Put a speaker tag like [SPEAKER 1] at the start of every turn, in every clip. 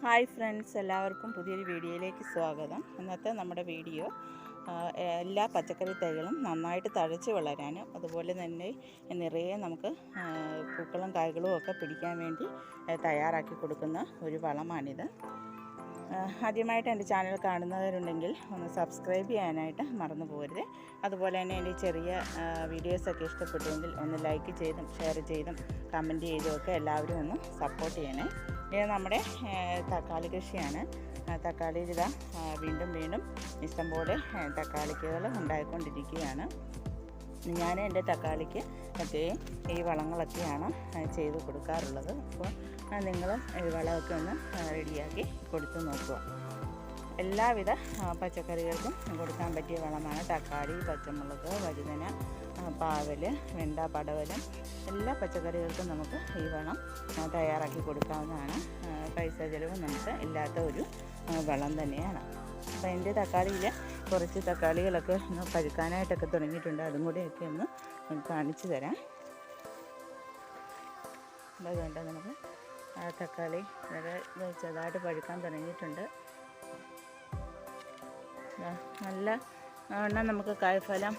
[SPEAKER 1] Hi friends എല്ലാവർക്കും പുതിയൊരു വീഡിയോയിലേക്ക് സ്വാഗതം. ഇന്നത്തെ നമ്മുടെ വീഡിയോ എല്ലാ പച്ചക്കറി തൈകളും നന്നായിട്ട് തഴച്ച് വളരാനും അതുപോലെ തന്നെ നിറയെ നമുക്ക് പൂക്കളും കായ്കളും ഒക്കെ പിടിക്കാൻ വേണ്ടി തയ്യാറാക്കി കൊടുക്കുന്ന ഒരു വളമാണിത്. ആദ്യമായിട്ട് എന്റെ ചാനൽ കാണുന്നവരുണ്ടെങ്കിൽ ഒന്ന് സബ്സ്ക്രൈബ് ചെയ്യാനായിട്ട് മറന്നു പോകരുത്. അതുപോലെ തന്നെ എന്റെ ചെറിയ വീഡിയോസൊക്കെ ഇഷ്ടപ്പെട്ടുവെങ്കിൽ ഒന്ന് ലൈക്ക് ചെയ്തും ഷെയർ ചെയ്തും കമന്റ് ചെയ്തും ഒക്കെ എല്ലാവരും ഒന്ന് സപ്പോർട്ട് ചെയ്യണേ. ഇത് നമ്മുടെ തക്കാളി കൃഷിയാണ്. ആ, തക്കാളി ഇതാ വീണ്ടും വീണ്ടും ഇഷ്ടംപോലെ പോലെ തക്കാളിക്കുകൾ ഉണ്ടായിക്കൊണ്ടിരിക്കുകയാണ്. ഞാൻ എന്റെ തക്കാളിക്ക് ഒക്കെ ഈ വളങ്ങളൊക്കെയാണ് ചെയ്ത് കൊടുക്കാറുള്ളത്. അപ്പോൾ നിങ്ങൾ ഈ വളമൊക്കെ ഒന്ന് റെഡിയാക്കി കൊടുത്തു നോക്കുക. എല്ലാവിധ പച്ചക്കറികൾക്കും കൊടുക്കാൻ പറ്റിയ വളമാണ്. തക്കാളി പച്ചമുളക് വഴുതന പാവൽ വെണ്ട പടവലം. എല്ലാ പച്ചക്കറികൾക്കും നമുക്ക് ഈ വളം തയ്യാറാക്കി കൊടുക്കാവുന്നതാണ്. പൈസ ചിലവ് നമുക്ക് ഇല്ലാത്ത ഒരു വളം തന്നെയാണ്. അപ്പോൾ എന്റെ തക്കാളിയിൽ കുറച്ച് തക്കാളികളൊക്കെ ഒന്ന് പഴുക്കാനായിട്ടൊക്കെ തുടങ്ങിയിട്ടുണ്ട്. അതും കൂടെയൊക്കെ ഒന്ന് കാണിച്ചു തരാം. അതുകൊണ്ട് നമുക്ക്? തക്കാളി വളരെ ചെറുതായിട്ട് പഴുക്കാൻ തുടങ്ങിയിട്ടുണ്ട്. നല്ല എണ്ണം നമുക്ക് കായ്ഫലം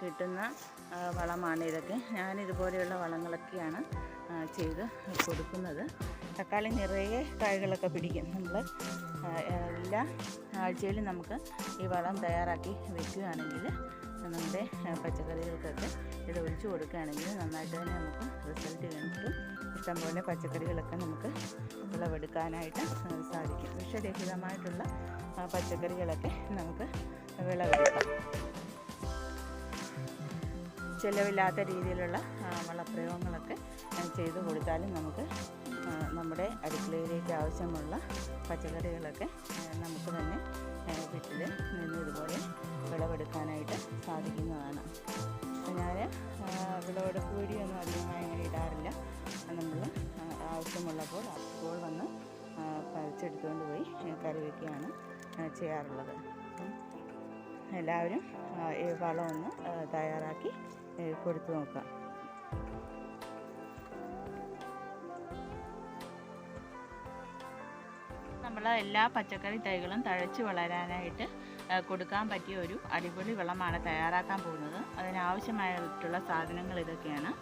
[SPEAKER 1] കിട്ടുന്ന വളമാണ് ഇതൊക്കെ. ഞാൻ ഇതുപോലെയുള്ള വളങ്ങളൊക്കെയാണ് ചെയ്ത് കൊടുക്കുന്നത്. തക്കാളി നിറയെ കായ്കളൊക്കെ പിടിക്കും. നമ്മൾ എല്ലാ ആഴ്ചയിലും നമുക്ക് ഈ വളം തയ്യാറാക്കി വെക്കുകയാണെങ്കിൽ നമ്മുടെ പച്ചക്കറികൾക്കൊക്കെ ഇത് ഒഴിച്ചു കൊടുക്കുകയാണെങ്കിൽ നന്നായിട്ട് തന്നെ നമുക്ക് റിസൾട്ട് കിട്ടും. ഇഷ്ടംപോലെ പച്ചക്കറികളൊക്കെ നമുക്ക് വിളവെടുക്കാനായിട്ട് സാധിക്കും. വിഷരഹിതമായിട്ടുള്ള പച്ചക്കറികളൊക്കെ നമുക്ക് വിളവെടുക്കാം. ചിലവില്ലാത്ത രീതിയിലുള്ള വളപ്രയോഗങ്ങളൊക്കെ ചെയ്ത് കൊടുത്താലും നമുക്ക് നമ്മുടെ അടുക്കളയിലേക്ക് ആവശ്യമുള്ള പച്ചക്കറികളൊക്കെ നമുക്ക് തന്നെ വീട്ടിൽ നിന്ന് ഇതുപോലെ വിളവെടുക്കാനായിട്ട് സാധിക്കുന്നതാണ്. ഞാൻ ചെയ്യാറുള്ളത്. എല്ലാവരും ഈ വളമൊന്ന് തയ്യാറാക്കി കൊടുത്തു നോക്കുക. നമ്മൾ എല്ലാ പച്ചക്കറി തൈകളും തഴച്ച് വളരാനായിട്ട് കൊടുക്കാൻ പറ്റിയ ഒരു അടിപൊളി വളമാണ് തയ്യാറാക്കാൻ പോകുന്നത്. അതിനാവശ്യമായിട്ടുള്ള സാധനങ്ങൾ ഇതൊക്കെയാണ്.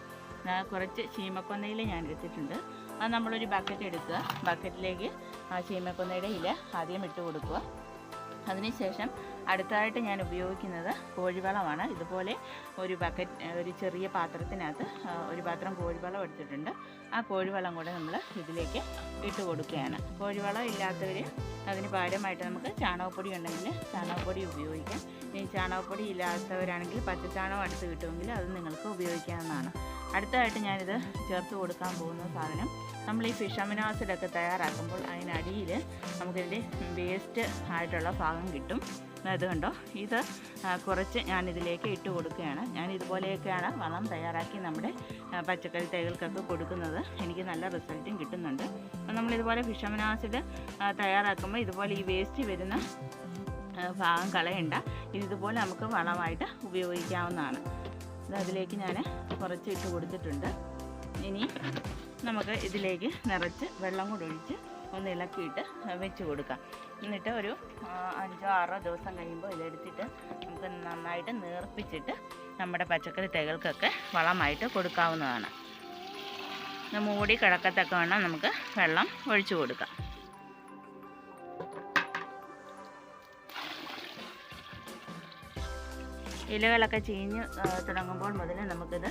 [SPEAKER 1] കുറച്ച് ചീമക്കൊന്നയിൽ ഞാൻ എടുത്തിട്ടുണ്ട്. അത് നമ്മളൊരു ബക്കറ്റ് എടുക്കുക. ബക്കറ്റിലേക്ക് ആ ചീമക്കൊന്നയുടെ ഇല ആദ്യം ഇട്ട് കൊടുക്കുക. അതിനുശേഷം അടുത്തതായിട്ട് ഞാൻ ഉപയോഗിക്കുന്നത് കോഴിവളമാണ്. ഇതുപോലെ ഒരു ബക്കറ്റ് ഒരു ചെറിയ പാത്രത്തിനകത്ത് ഒരു പാത്രം കോഴിവളം എടുത്തിട്ടുണ്ട്. ആ കോഴിവളം കൂടെ നമ്മൾ ഇതിലേക്ക് ഇട്ട് കൊടുക്കുകയാണ്. കോഴിവളം ഇല്ലാത്തവർ അതിന് പകരമായിട്ട് നമുക്ക് ചാണകപ്പൊടി ഉണ്ടെങ്കിൽ ചാണകപ്പൊടി ഉപയോഗിക്കാം. ഇനി ചാണകപ്പൊടി ഇല്ലാത്തവരാണെങ്കിൽ പച്ചച്ചാണകം അടുത്ത് കിട്ടുമെങ്കിൽ അത് നിങ്ങൾക്ക് ഉപയോഗിക്കാവുന്നതാണ്. അടുത്തതായിട്ട് ഞാനിത് ചേർത്ത് കൊടുക്കാൻ പോകുന്ന സാധനം നമ്മൾ ഈ ഫിഷ് അമിനോ ആസിഡൊക്കെ തയ്യാറാക്കുമ്പോൾ അതിനടിയിൽ നമുക്കിതിന്റെ വേസ്റ്റ് ആയിട്ടുള്ള ഭാഗം കിട്ടും. അത് കണ്ടോ? ഇത് കുറച്ച് ഞാനിതിലേക്ക് ഇട്ട് കൊടുക്കുകയാണ്. ഞാൻ ഇതുപോലെയൊക്കെയാണ് വളം തയ്യാറാക്കി നമ്മുടെ പച്ചക്കറി തൈകൾക്കൊക്കെ കൊടുക്കുന്നത്. എനിക്ക് നല്ല റിസൾട്ടും കിട്ടുന്നുണ്ട്. അപ്പോൾ നമ്മളിതുപോലെ ഫിഷ് അമിനോ ആസിഡ് തയ്യാറാക്കുമ്പോൾ ഇതുപോലെ ഈ വേസ്റ്റ് വരുന്ന ഭാഗം കളയണ്ട. ഇതുപോലെ നമുക്ക് വളമായിട്ട് ഉപയോഗിക്കാവുന്നതാണ്. അതിലേക്ക് ഞാൻ കുറച്ച് ഇട്ട് കൊടുത്തിട്ടുണ്ട്. ഇനി നമുക്ക് ഇതിലേക്ക് നിറച്ച് വെള്ളം കൂടെ ഒഴിച്ച് ഒന്ന് ഇളക്കിയിട്ട് വെച്ച് കൊടുക്കാം. എന്നിട്ട് ഒരു അഞ്ചോ ആറോ ദിവസം കഴിയുമ്പോൾ ഇതെടുത്തിട്ട് നമുക്ക് നന്നായിട്ട് നേർപ്പിച്ചിട്ട് നമ്മുടെ പച്ചക്കറി തൈകൾക്കൊക്കെ വളമായിട്ട് കൊടുക്കാവുന്നതാണ്. മൂടി കിടക്കത്തക്ക വേണം നമുക്ക് വെള്ളം ഒഴിച്ചു കൊടുക്കാം. ഇലകളൊക്കെ ചീഞ്ഞ് തുടങ്ങുമ്പോൾ മുതൽ നമുക്കിത്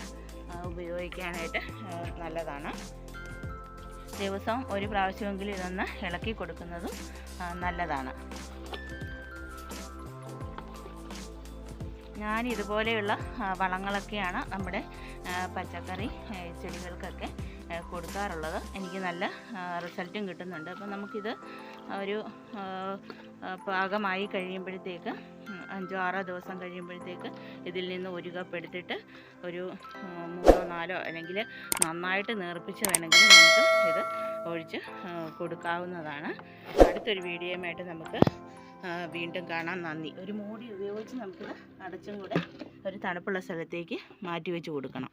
[SPEAKER 1] ഉപയോഗിക്കാനായിട്ട് നല്ലതാണ്. ദിവസവും ഒരു പ്രാവശ്യമെങ്കിലും ഇതൊന്ന് ഇളക്കി കൊടുക്കുന്നതും നല്ലതാണ്. ഞാൻ ഇതുപോലെയുള്ള വളങ്ങളൊക്കെയാണ് നമ്മുടെ പച്ചക്കറി ചെടികൾക്കൊക്കെ കൊടുക്കാറുള്ളത്. എനിക്ക് നല്ല റിസൾട്ടും കിട്ടുന്നുണ്ട്. അപ്പം നമുക്കിത് ഒരു പാകമായി കഴിയുമ്പോഴത്തേക്ക് അഞ്ചോ ആറോ ദിവസം കഴിയുമ്പോഴത്തേക്ക് ഇതിൽ നിന്ന് ഒരു കപ്പ് എടുത്തിട്ട് ഒരു മൂന്നോ നാലോ അല്ലെങ്കിൽ നന്നായിട്ട് നേർപ്പിച്ച് വേണമെങ്കിൽ നമുക്ക് ഇത് ഒഴിച്ച് കൊടുക്കാവുന്നതാണ്. അടുത്തൊരു വീഡിയോയുമായിട്ട് നമുക്ക് വീണ്ടും കാണാം. നന്ദി. ഒരു മൂടി ഉപയോഗിച്ച് നമുക്കിത് അടച്ചും കൂടെ ഒരു തണുപ്പുള്ള സ്ഥലത്തേക്ക് മാറ്റി വെച്ച് കൊടുക്കണം.